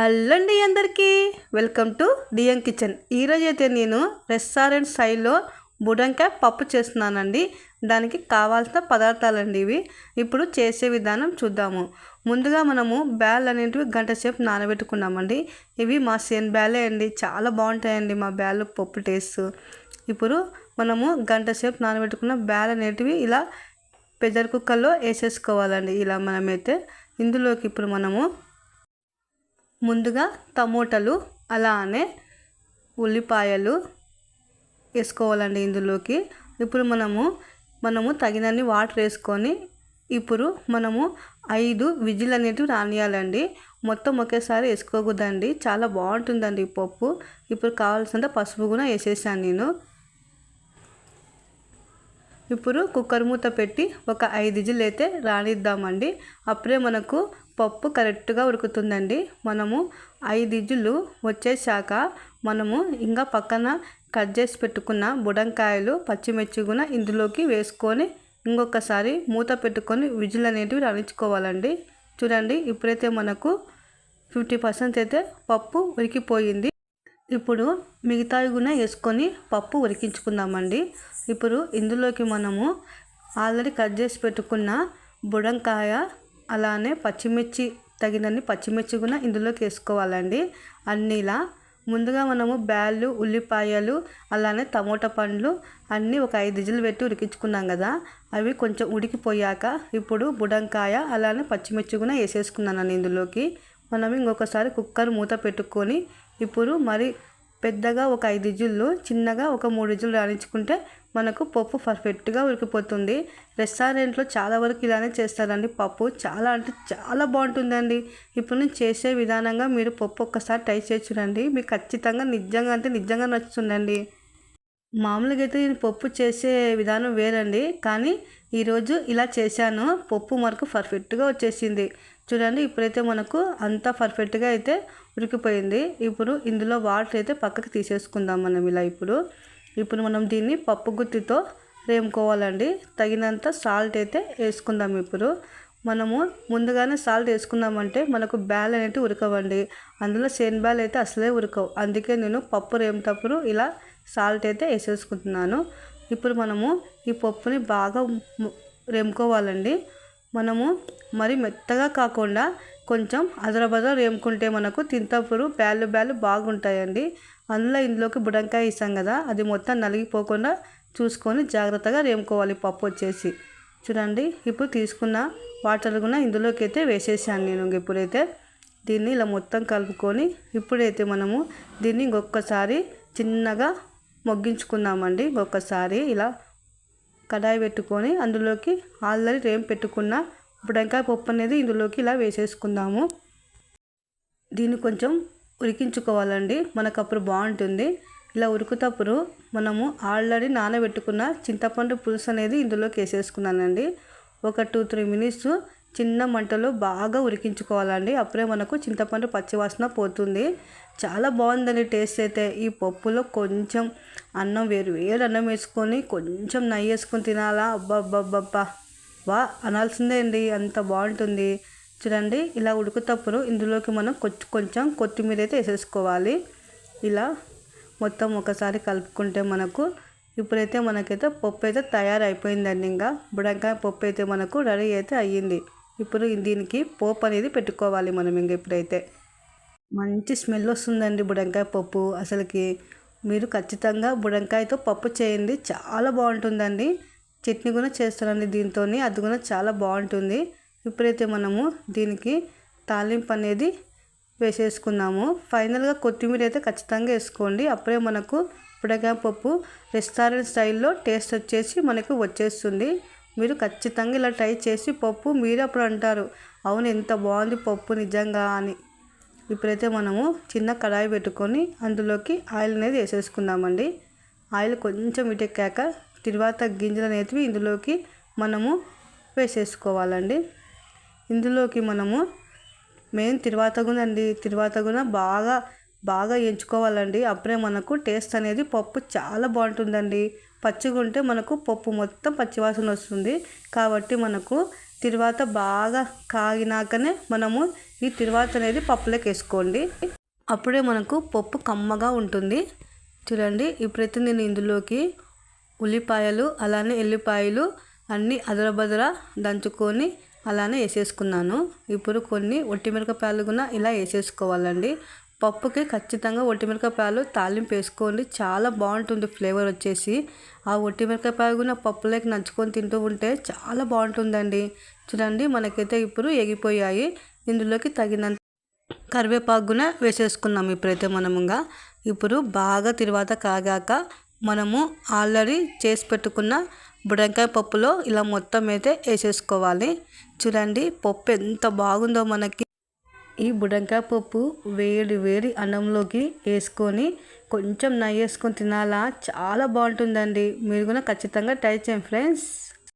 అల్లండి అందరికీ. Welcome to DM kitchen. ఈరోజు అయితే నేను రెస్టారెంట్ స్టైల్లో బుడంకాయ పప్పు చేస్తున్నానండి. దానికి కావాల్సిన పదార్థాలండి ఇవి. ఇప్పుడు చేసే విధానం చూద్దాము. ముందుగా మనము బ్యాల్ అనేటివి గంట సేపు నానబెట్టుకున్నామండి. ఇవి మా సేన్ బ్యాలే అండి. చాలా బాగుంటాయండి మా బ్యాల్ పప్పు టేస్ట్. ఇప్పుడు మనము గంట సేపు నానబెట్టుకున్న బ్యాల్ అనేటివి ఇలా పెదర్ కుక్కర్లో వేసేసుకోవాలండి. ఇలా మనమైతే ఇందులోకి ఇప్పుడు మనము ముందుగా టమోటాలు అలానే ఉల్లిపాయలు వేసుకోవాలండి ఇందులోకి. ఇప్పుడు మనము మనము తగినన్ని వాటర్ వేసుకొని ఇప్పుడు మనము ఐదు విజిల్ అనేటివి రానియాలండి. మొత్తం ఒకేసారి వేసుకోకూడదండి. చాలా బాగుంటుందండి ఈ పప్పు. ఇప్పుడు కావాల్సినంత పసుపు కూడా వేసేసాను నేను. ఇప్పుడు కుక్కర్ మూత పెట్టి ఒక ఐదు విజిల్ అయితే రానిద్దామండి. అప్పుడే మనకు పప్పు కరెక్ట్గా ఉడుకుతుందండి. మనము ఐదు వచ్చేసాక మనము ఇంకా పక్కన కట్ చేసి పెట్టుకున్న బుడంకాయలు పచ్చిమిర్చి కూడా ఇందులోకి వేసుకొని ఇంకొకసారి మూత పెట్టుకొని విజిల్ అనేటివి రాణించుకోవాలండి. చూడండి ఇప్పుడైతే మనకు ఫిఫ్టీ పర్సెంట్ అయితే పప్పు ఉడికిపోయింది. ఇప్పుడు మిగతావి కూడా వేసుకొని పప్పు ఉడికించుకుందామండి. ఇప్పుడు ఇందులోకి మనము ఆల్రెడీ కట్ చేసి పెట్టుకున్న బుడంకాయ అలానే పచ్చిమిర్చి తగినన్ని పచ్చిమిర్చి కూడా ఇందులోకి వేసుకోవాలండి. అన్నీలా ముందుగా మనము బ్యాళ్ళు ఉల్లిపాయలు అలానే టమోటా పండ్లు అన్నీ ఒక ఐదు ఇజులు పెట్టి ఉడికించుకున్నాం కదా. అవి కొంచెం ఉడికిపోయాక ఇప్పుడు బుడంకాయ అలానే పచ్చిమిర్చి కూడా వేసేసుకున్నాను ఇందులోకి. మనం ఇంకొకసారి కుక్కర్ మూత పెట్టుకొని ఇప్పుడు మరి పెద్దగా ఒక ఐదు ఇజులు చిన్నగా ఒక మూడు ఇజులు రాణించుకుంటే మనకు పప్పు పర్ఫెక్ట్గా ఉడికిపోతుంది. రెస్టారెంట్లో చాలా వరకు ఇలానే చేస్తారండి పప్పు. చాలా అంటే చాలా బాగుంటుందండి. ఇప్పుడు నేను చేసే విధానంగా మీరు పప్పు ఒక్కసారి ట్రై చేసి చూడండి. మీకు ఖచ్చితంగా నిజంగా అంటే నిజంగా నచ్చుతుందండి. మామూలుగా అయితే నేను పప్పు చేసే విధానం వేరండి. కానీ ఈరోజు ఇలా చేశాను. పప్పు మనకు పర్ఫెక్ట్గా వచ్చేసింది. చూడండి ఇప్పుడైతే మనకు అంతా పర్ఫెక్ట్గా అయితే ఉడికిపోయింది. ఇప్పుడు ఇందులో వాటర్ అయితే పక్కకి తీసేసుకుందాం మనం ఇలా ఇప్పుడు. ఇప్పుడు మనం దీన్ని పప్పు గుత్తితో రేముకోవాలండి. తగినంత సాల్ట్ అయితే వేసుకుందాం ఇప్పుడు. మనము ముందుగానే సాల్ట్ వేసుకున్నామంటే మనకు బ్యాల్ అనేవి ఉరకవండి అందులో సేన్ బ్యాల్ అయితే అసలే ఉరకవు అందుకే నేను పప్పు రేమటప్పుడు ఇలా సాల్ట్ అయితే వేసేసుకుంటున్నాను. ఇప్పుడు మనము ఈ పప్పుని బాగా రేముకోవాలండి. మనము మరి మెత్తగా కాకుండా కొంచెం అదరబదర వేముకుంటే మనకు తింతప్పుడు బ్యాలు బ్యాలు బాగుంటాయండి. అందులో ఇందులోకి బుడంకాయ ఇస్తాం కదా అది మొత్తం నలిగిపోకుండా చూసుకొని జాగ్రత్తగా రేముకోవాలి పప్పు వచ్చేసి. చూడండి ఇప్పుడు తీసుకున్న వాటర్ కూడా ఇందులోకి అయితే వేసేసాను నేను ఇప్పుడైతే. దీన్ని ఇలా మొత్తం కలుపుకొని ఇప్పుడైతే మనము దీన్ని ఇంకొకసారి చిన్నగా మొగ్గించుకుందామండి. ఒక్కసారి ఇలా కడాయి పెట్టుకొని అందులోకి ఆల్రెడీ రేం పెట్టుకున్న బుడంకాయ పప్పు అనేది ఇందులోకి ఇలా వేసేసుకుందాము. దీన్ని కొంచెం ఉడికించుకోవాలండి. మనకు అప్పుడు బాగుంటుంది. ఇలా ఉడుకుతప్పుడు మనము ఆల్రెడీ నానబెట్టుకున్న చింతపండు పులుసు అనేది ఇందులోకి వేసేసుకున్నానండి. ఒక టూ త్రీ మినిట్స్ చిన్న మంటలో బాగా ఉడికించుకోవాలండి. అప్పుడే మనకు చింతపండు పచ్చివాసన పోతుంది. చాలా బాగుందండి టేస్ట్ అయితే. ఈ పప్పులో కొంచెం అన్నం వేరు వేరు అన్నం వేసుకొని కొంచెం నెయ్యి వేసుకొని తినాలా? అబ్బబ్బబ్బబ్బా! వా అనాల్సిందే అండి. అంత బాగుంటుంది. చూడండి ఇలా ఉడుకుతప్పుడు ఇందులోకి మనం కొంచెం కొత్తిమీర అయితే వేసేసుకోవాలి. ఇలా మొత్తం ఒకసారి కలుపుకుంటే మనకు ఇప్పుడైతే మనకైతే పప్పు అయితే తయారైపోయిందండి. ఇంకా బుడంకాయ పప్పు అయితే మనకు రెడీ అయితే అయ్యింది. ఇప్పుడు దీనికి పోపు అనేది పెట్టుకోవాలి మనం ఇంక ఇప్పుడైతే. మంచి స్మెల్ వస్తుందండి బుడంకాయ పప్పు అసలుకి మీరు ఖచ్చితంగా బుడంకాయతో పప్పు చేయండి. చాలా బాగుంటుందండి. చట్నీ కూడా చేస్తారండి దీంతో అది కూడా చాలా బాగుంటుంది. ఇప్పుడైతే మనము దీనికి తాలింపు అనేది వేసేసుకున్నాము ఫైనల్గా కొత్తిమీర అయితే ఖచ్చితంగా వేసుకోండి. అప్పుడే మనకు బుడకాయ పప్పు రెస్టారెంట్ స్టైల్లో టేస్ట్ వచ్చేసి మనకు వచ్చేస్తుంది. మీరు ఖచ్చితంగా ఇలా ట్రై చేసి పప్పు మీరు అప్పుడు అంటారు. అవును ఎంత బాగుంది పప్పు నిజంగా అని. ఇప్పుడైతే మనము చిన్న కడాయి పెట్టుకొని అందులోకి ఆయిల్ అనేది వేసేసుకుందామండి. ఆయిల్ కొంచెం ఇటెక్కాక తర్వాత గింజలు అనేవి ఇందులోకి మనము వేసేసుకోవాలండి. ఇందులోకి మనము మెయిన్ తిరువాత గుణ అండి. తిరువాత గుణ బాగా బాగా ఎంచుకోవాలండి. అప్పుడే మనకు టేస్ట్ అనేది పప్పు చాలా బాగుంటుందండి. పచ్చిగా ఉంటే మనకు పప్పు మొత్తం పచ్చివాసన వస్తుంది. కాబట్టి మనకు తిరువాత బాగా కాగినాకనే మనము ఈ తిరువాత అనేది పప్పులోకి వేసుకోండి. అప్పుడే మనకు పప్పు కమ్మగా ఉంటుంది. చూడండి ఇప్పుడైతే నేను ఇందులోకి ఉల్లిపాయలు అలానే ఎల్లిపాయలు అన్నీ అదరబదర దంచుకొని అలానే వేసేసుకున్నాను. ఇప్పుడు కొన్ని ఒట్టిమిరపకాయలు కూడా ఇలా వేసేసుకోవాలండి. పప్పుకి ఖచ్చితంగా ఒట్టిమిరపకాయలు తాలింపు వేసుకోండి. చాలా బాగుంటుంది ఫ్లేవర్ వచ్చేసి. ఆ ఒట్టిమిరపకాయ కూడా పప్పులోకి నంచుకొని తింటూ ఉంటే చాలా బాగుంటుందండి. చూడండి మనకైతే ఇప్పుడు ఎగిపోయాయి. ఇందులోకి తగినంత కరివేపాకు కూడా వేసేసుకున్నాం ఇప్పుడైతే మనముగా. ఇప్పుడు బాగా తర్వాత కాగాక మనము ఆల్రెడీ చేసి పెట్టుకున్న బుడంకాయ పప్పులో ఇలా మొత్తం అయితే వేసేసుకోవాలి. చూడండి పప్పు ఎంత బాగుందో మనకి. ఈ బుడంకాయ పప్పు వేడి వేడి అన్నంలోకి వేసుకొని కొంచెం నెయ్యి వేసుకొని తినాలా? చాలా బాగుంటుందండి. మీరు కూడా ఖచ్చితంగా ట్రై చేయండి ఫ్రెండ్స్.